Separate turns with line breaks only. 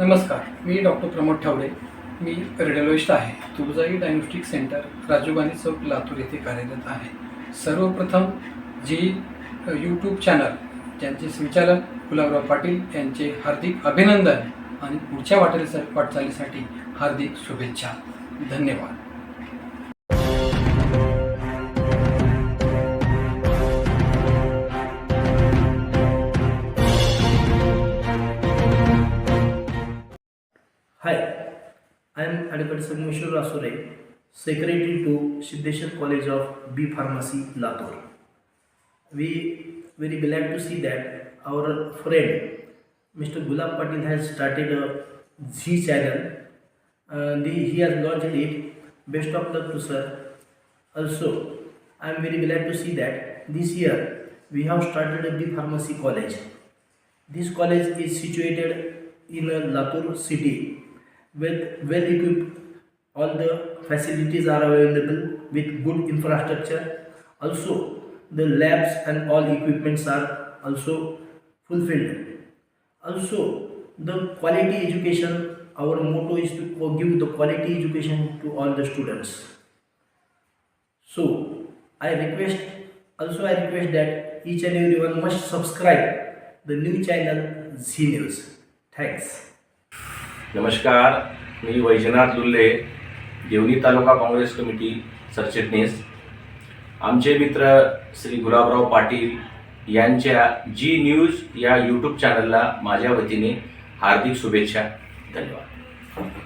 नमस्कार मी डॉक्टर प्रमोद ठावडे. मी रेडिओलॉजिस्ट आहे. तुळजाई डायग्नोस्टिक सेंटर राजीव गांधी चौक लातूर येथे कार्यरत आहे. सर्वप्रथम जी यूट्यूब चॅनल ज्यांचे संचालक गुलाबराव पाटील यांचे हार्दिक अभिनंदन आणि पुढच्या वाटचाली वाटचालीसाठी हार्दिक शुभेच्छा. धन्यवाद.
Hi, I am Advocate Sanmeshwar Rasure, Secretary to Siddheshwar College of B Pharmacy, Latur. We very glad to see that our friend Mr. Gulab Patil has started a Z channel. Uh, the, he has launched it. Best of luck to sir. Also, I am very glad to see that this year we have started a B Pharmacy College. This college is situated in Latur city with well equipped. All the facilities are available with good infrastructure. Also the labs and all equipments are also fulfilled. Also the quality education our motto is to oh, give the quality education to all the students. So i request also i request that each and everyone must subscribe the new channel z news thanks
नमस्कार मी Vaijnath Lulle Deoni taluka Congress committee सरचिटणीस. आमचे मित्र श्री गुलाबराव पाटील यांच्या जी news या YouTube चॅनलला माझ्या वतीने हार्दिक शुभेच्छा. धन्यवाद.